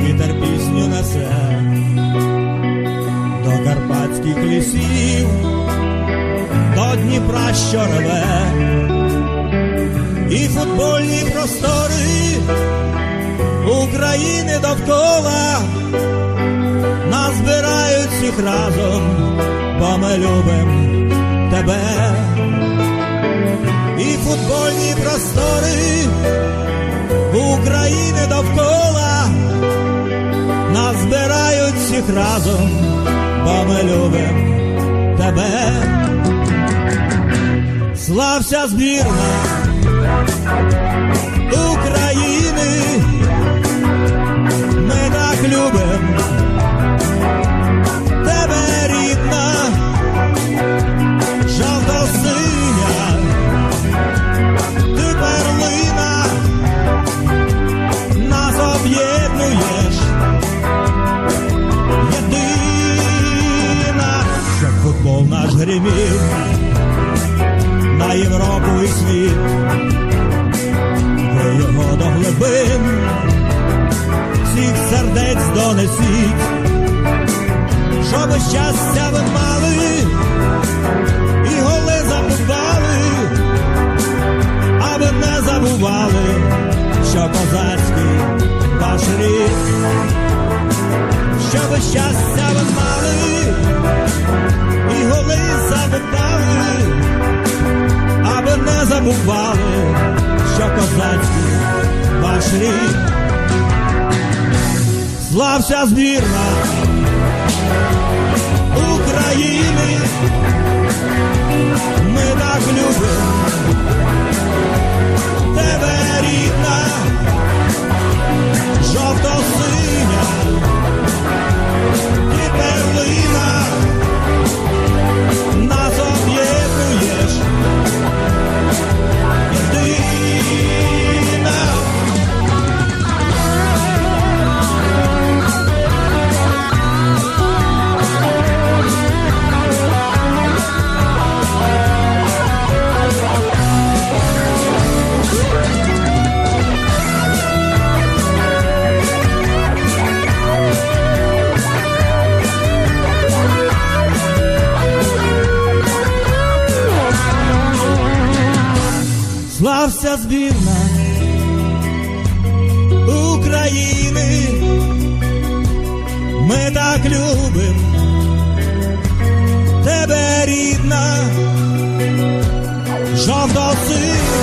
вітер пісню несе до карпатських лісів, до Дніпра, що реве, і футбольні простори України довкола нас збирають всіх разом, бо ми любим тебе. І футбольні простори всіх разом, бо ми любим тебе. Слався збірна футбол наш гримів на Європу і світ, ви його до глибин, всіх сердець донесіть, щоб щастя ви мали і голи забували, аби не забували, що козацький ваш рід, щоб щастя забували, що козацький ваш. Слався збірна України, ми так любимо Слався збірна України, ми так любим тебе рідна, жовто-синя,